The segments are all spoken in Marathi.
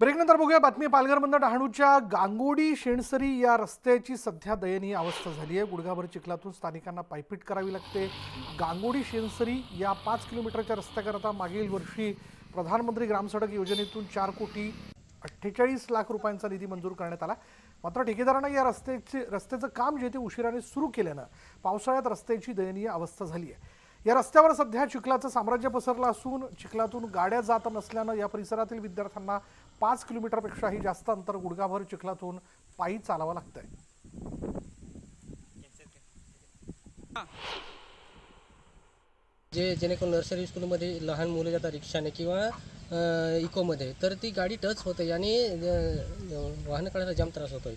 ब्रेकनंतर बघूया बातमी पालघरमधनं डहाणूच्या गांगोडी शेणसरी या रस्त्याची सध्या दयनीय अवस्था झाली आहे गुडघाभर चिखलातून स्थानिकांना पायपीट करावी लागते. गांगोडी शेणसरी या पाच किलोमीटरच्या रस्त्याकरता मागील वर्षी प्रधानमंत्री ग्रामसडक योजनेतून चार कोटी अठ्ठेचाळीस लाख रुपयांचा निधी मंजूर करण्यात आला. मात्र ठेकेदारानं या रस्त्याचे रस्त्याचं काम जे ते उशिराने सुरू केल्यानं पावसाळ्यात रस्त्याची दयनीय अवस्था झाली आहे या रस्त्यावर सध्या चिखलाचं साम्राज्य पसरलं असून चिखलातून गाड्या जात नसल्यानं या परिसरातील विद्यार्थ्यांना पाच किलोमीटरपेक्षाही जास्त अंतर गुडघाभर चिखलातून पायी चालावं लागतंय. जे जेणेकरून नर्सरी स्कूलमध्ये लहान मुलं जातात रिक्षाने किंवा इकोमध्ये तर ती गाडी टच होते आणि वाहन काढायला जाम त्रास होतोय.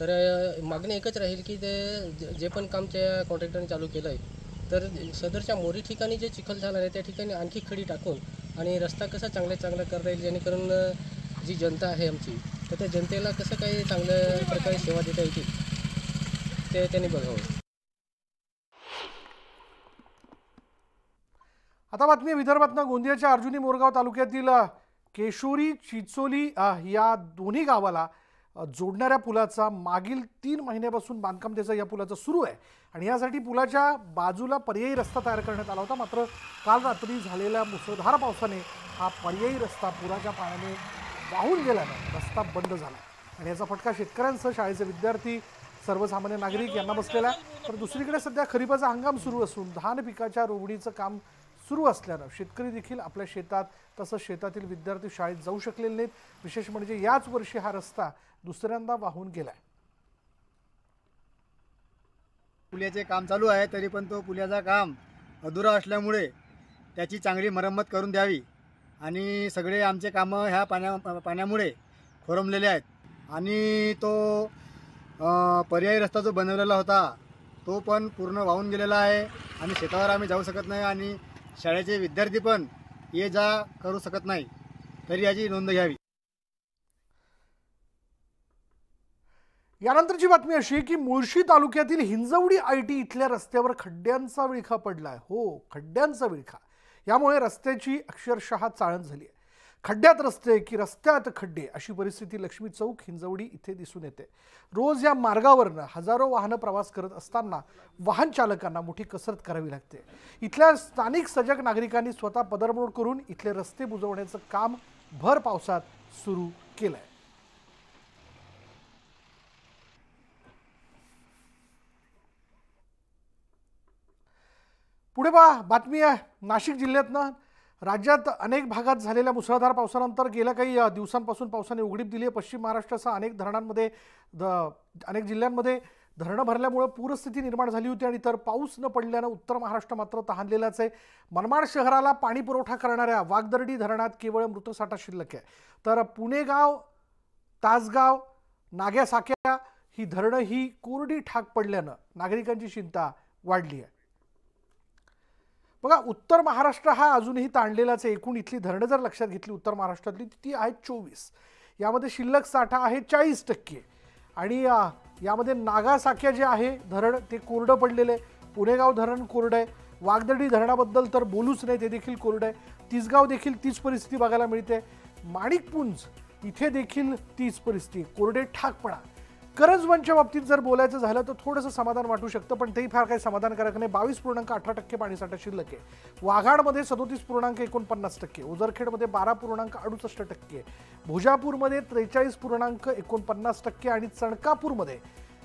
तर मागणी एकच राहील की ते जे- जे पण काम त्या कॉन्ट्रॅक्टरने चालू केलं आहे तर सदरच्या मोरी ठिकाणी जे चिखल झाला आहे त्या ठिकाणी आणखी खडी टाकून आणि रस्ता कसा चांगल्या चांगला करता येईल जेणेकरून जी जनता आहे आमची तर त्या जनतेला कसं काही चांगल्या प्रकारे सेवा देता येतील ते त्यांनी बघावं. आता बातमी विदर्भातनं गोंदियाच्या अर्जुनी मोरगाव तालुक्यातील केशोरी चिचोली या दोन्ही गावाला जोडणाऱ्या पुलाचा मागील तीन महिन्यापासून बांधकाम त्याचं या पुलाचं सुरू आहे. आणि यासाठी पुलाच्या बाजूला पर्यायी रस्ता तयार करण्यात आला होता. मात्र काल रात्री झालेल्या मुसळधार पावसाने हा पर्यायी रस्ता पुराच्या पाण्याने वाहून गेल्यानं रस्ता बंद झाला. आणि याचा फटका शेतकऱ्यांसह शाळेचे विद्यार्थी सर्वसामान्य नागरिक यांना बसलेला आहे. तर दुसरीकडे सध्या खरीपाचा हंगाम सुरू असून धान पिकाच्या रोवणीचं काम सुरू असल्यानं शेतकरी देखील आपल्या शेतात तसंच शेतातील विद्यार्थी शाळेत जाऊ शकलेले नाहीत. विशेष म्हणजे याच वर्षी हा रस्ता दुसऱ्यांदा वाहून गेलाय. पुल्याचे काम चालू आहे तरी पण तो पुल्याचा काम अधुरा असल्यामुळे त्याची चांगली मरम्मत करून द्यावी आणि सगळे आमचे कामं ह्या पाण्या पाण्यामुळे खोरमलेले आहेत. आणि तो पर्यायी रस्ता जो बनवलेला होता तो पण पूर्ण वाहून गेलेला आहे आणि शेतावर आम्ही जाऊ शकत नाही आणि शाळेचे विद्यार्थी पण ये जा करू शकत नाही तरी याची नोंद घ्यावी. यानंतरची बातमी अशी आहे की मुळशी तालुक्यातील हिंजवडी आय टी इथल्या रस्त्यावर खड्ड्यांचा विळखा पडलाय. हो खड्ड्यांचा विळखा. यामुळे रस्त्याची अक्षरशः चाळण झाली आहे. खड्ड्यात रस्ते की रस्त्यात खड्डे अशी परिस्थिती लक्ष्मी चौक हिंजवडी इथे दिसून येते. रोज या मार्गावरनं हजारो वाहनं प्रवास करत असताना वाहन चालकांना मोठी कसरत करावी लागते. इथल्या स्थानिक सजग नागरिकांनी स्वतः पदरमोड करून इथले रस्ते बुजवण्याचं काम भर पावसात सुरू केलंय. पुढे पहा बातमी आहे नाशिक जिल्ह्यातनं. राज्यात अनेक भागात झालेल्या मुसळधार पावसानंतर गेल्या काही दिवसांपासून पावसाने उघडीप दिली आहे. पश्चिम महाराष्ट्रासह अनेक धरणांमध्ये द अनेक जिल्ह्यांमध्ये धरणं भरल्यामुळं पूरस्थिती निर्माण झाली होती आणि तर पाऊस न पडल्यानं उत्तर महाराष्ट्र मात्र तहानलेलाच आहे. मनमाड शहराला पाणी पुरवठा करणाऱ्या वागदर्डी धरणात केवळ मृतसाठा शिल्लक आहे. तर पुणेगाव तासगाव नाग्यासाक्या ही धरणं ही कोरडी ठाक पडल्यानं नागरिकांची चिंता वाढली आहे. बघा उत्तर महाराष्ट्र हा अजूनही ताणलेलाच आहे. एकूण इथली धरणं जर लक्षात घेतली उत्तर महाराष्ट्रातली ती आहेत चोवीस. यामध्ये शिल्लक साठा आहे चाळीस टक्के. आणि यामध्ये नागासाख्या जे आहे धरण ते कोरडं पडलेलं आहे. पुणेगाव धरण कोरडं आहे. वागदडी धरणाबद्दल तर बोलूच नाही ते देखील कोरडं आहे. तिसगाव देखील तीच परिस्थिती बघायला मिळते. माणिकपुंज इथे देखील तीच परिस्थिती कोरडे ठाकपणा. करंजवनच्या बाबतीत जर बोलायचं झालं तर थोडंसं समाधान वाटू शकतं पण तेही फार काही समाधानकारक नाही. बावीस पूर्णांक अठरा टक्के पाणीसाठा शिल्लक आहे. वाघाडमध्ये सदोतीस पूर्णांक एकोणपन्नास टक्के. उजरखेडमध्ये बारा पूर्णांक अडुसष्ट टक्के. भुजापूरमध्ये त्रेचाळीस पूर्णांक एकोणपन्नास टक्के आणि चणकापूरमध्ये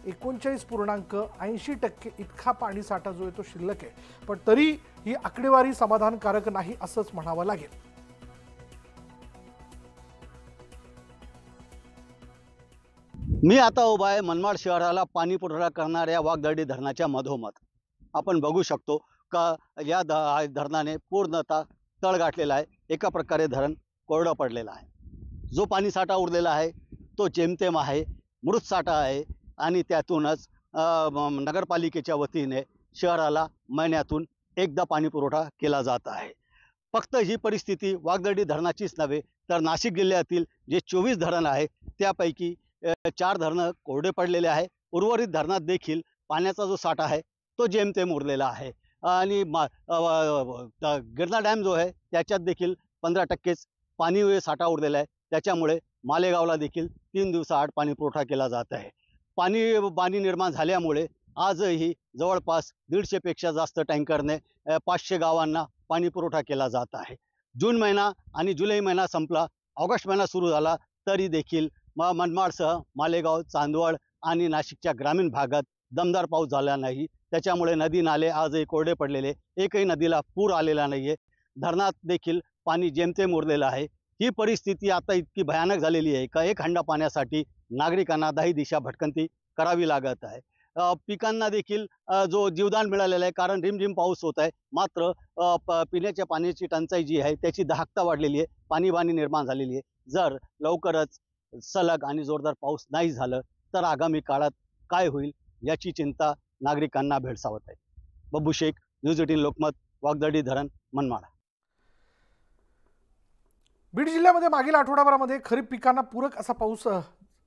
एकोणचाळीस पूर्णांक ऐंशी टक्के इतका पाणीसाठा जो आहे तो शिल्लक आहे. पण तरी ही आकडेवारी समाधानकारक नाही असंच म्हणावं लागेल. मी आता उभा आहे मनमाड शहराला पाणी पुरवठा करणाऱ्या वाघदर्डी धरणाच्या मधोमध. आपण बघू शकतो का या ध धरणाने पूर्णतः तळ गाठलेला आहे. एका प्रकारे धरण कोरडं पडलेलं आहे. जो पाणी साठा उरलेला आहे तो जेमतेम आहे मृत साठा आहे आणि त्यातूनच नगरपालिकेच्या वतीने शहराला महिन्यातून एकदा पाणी पुरवठा केला जात आहे. फक्त ही परिस्थिती वाघदर्डी धरणाचीच नव्हे तर नाशिक जिल्ह्यातील जे चोवीस धरण आहे त्यापैकी चार धरणं कोरडे पडलेले आहे उर्वरित धरणात देखील पाण्याचा जो साठा आहे तो जेमतेम उरलेला आहे. आणि मा गिरणा डॅम जो आहे त्याच्यात देखील पंधरा टक्केच पाणी साठा उरलेला आहे. त्याच्यामुळे मालेगावला देखील तीन दिवसाआड पाणी पुरवठा केला जात आहे. पाणी पाणी निर्माण झाल्यामुळे आजही जवळपास दीडशेपेक्षा जास्त टँकरने पाचशे गावांना पाणी पुरवठा केला जात आहे. जून महिना आणि जुलै महिना संपला ऑगस्ट महिना सुरू झाला तरी देखील म मनमाडसह मालेगाव चांदवड आणि नाशिकच्या ग्रामीण भागात दमदार पाऊस झाला नाही. त्याच्यामुळे नदी नाले आजही कोरडे पडलेले. एकही नदीला पूर आलेला नाही आहे धरणात देखील पाणी जेमतेम उरलेलं आहे. ही परिस्थिती आता इतकी भयानक झालेली आहे का एक हंडा पाण्यासाठी नागरिकांना दाही दिशा भटकंती करावी लागत आहे. पिकांना देखील जो जीवदान मिळालेला आहे कारण रिमझिम पाऊस होत आहे. मात्र पिण्याच्या पाण्याची टंचाई जी आहे त्याची दाहकता वाढलेली आहे. पाणीबाणी निर्माण झालेली आहे. जर लवकरच सलग आणि जोरदार पाऊस नाही झालं तर आगामी काळात काय होईल याची चिंता नागरिकांना भेडसावत आहे. बब्बू शेख न्यूज एटीन लोकमत वागदडी धरण मनमाड. बीड जिल्ह्यामध्ये मागील आठवडाभरामध्ये खरीप पिकांना पूरक असा पाऊस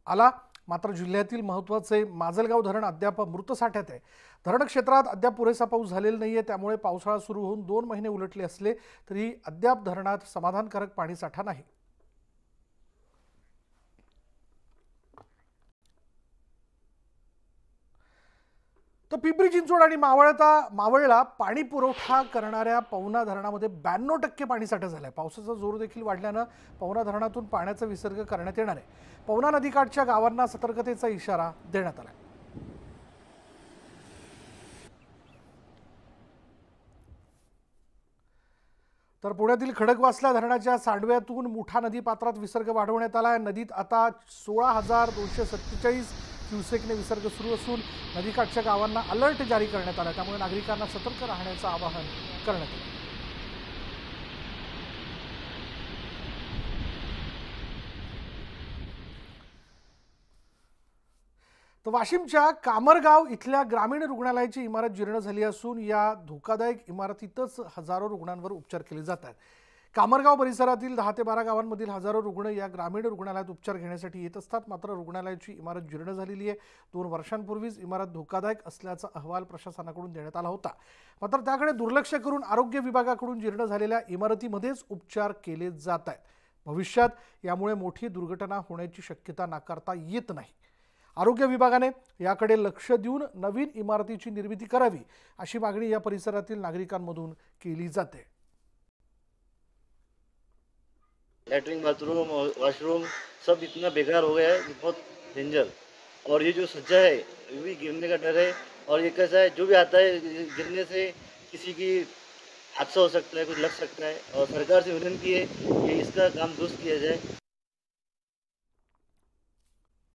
आला. मात्र जिल्ह्यातील महत्त्वाचे माजलगाव धरण अद्याप मृत साठ्यात आहे. धरण क्षेत्रात अद्याप पुरेसा पाऊस झालेला नाही आहे त्यामुळे पावसाळा सुरू होऊन दोन महिने उलटले असले तरी अद्याप धरणात समाधानकारक पाणीसाठा नाही. तर पिंपरी चिंचवड आणि मावळता मावळला पाणी पुरवठा करणाऱ्या पवना धरणामध्ये ब्याण्णव टक्के पाणीसाठा झालाय. पावसाचा जोर देखील वाढल्यानं पवना धरणातून पाण्याचा विसर्ग करण्यात येणार आहे. पवना नदीकाठच्या गावांना सतर्कतेचा इशारा देण्यात आलाय. तर पुण्यातील खडकवासला धरणाच्या सांडव्यातून मुठा नदी पात्रात विसर्ग वाढवण्यात आला आहे नदीत आता सोळा हजार दोनशे सत्तेचाळीस क्युसेकने विसर्ग सुरू असून नदीकाठच्या गावांना अलर्ट जारी करण्यात आला. त्यामुळे नागरिकांना सतर्क राहण्याचं आवाहन करण्यात आलं. तर वाशिमच्या कामरगाव इथल्या ग्रामीण रुग्णालयाची इमारत जीर्ण झाली असून या धोकादायक इमारतीतच हजारो रुग्णांवर उपचार केले जात आहेत कामरगाव परिसरातील दहा ते बारा गावांमधील हजारो रुग्ण या ग्रामीण रुग्णालयात उपचार घेण्यासाठी येत असतात. मात्र रुग्णालयाची इमारत जीर्ण झालेली आहे. दोन वर्षांपूर्वीच इमारत धोकादायक असल्याचा अहवाल प्रशासनाकडून देण्यात आला होता. मात्र त्याकडे दुर्लक्ष करून आरोग्य विभागाकडून जीर्ण झालेल्या इमारतीमध्येच उपचार केले जात आहेत. भविष्यात यामुळे मोठी दुर्घटना होण्याची शक्यता नाकारता येत नाही. आरोग्य विभागाने याकडे लक्ष देऊन नवीन इमारतीची निर्मिती करावी अशी मागणी या परिसरातील नागरिकांमधून केली जाते. लेटरिन बाथरूम और वाशरूम सब इतना बेकार हो गया है, बहुत डेंजर और ये जो सज्जा है, ये भी गिरने का डर है, और ये कैसा है, जो भी आता है गिरने से किसी की हादसा हो सकता है, कुछ लग सकता है, और सरकार से विनती है कि इसका काम दुरुस्त किया जाए।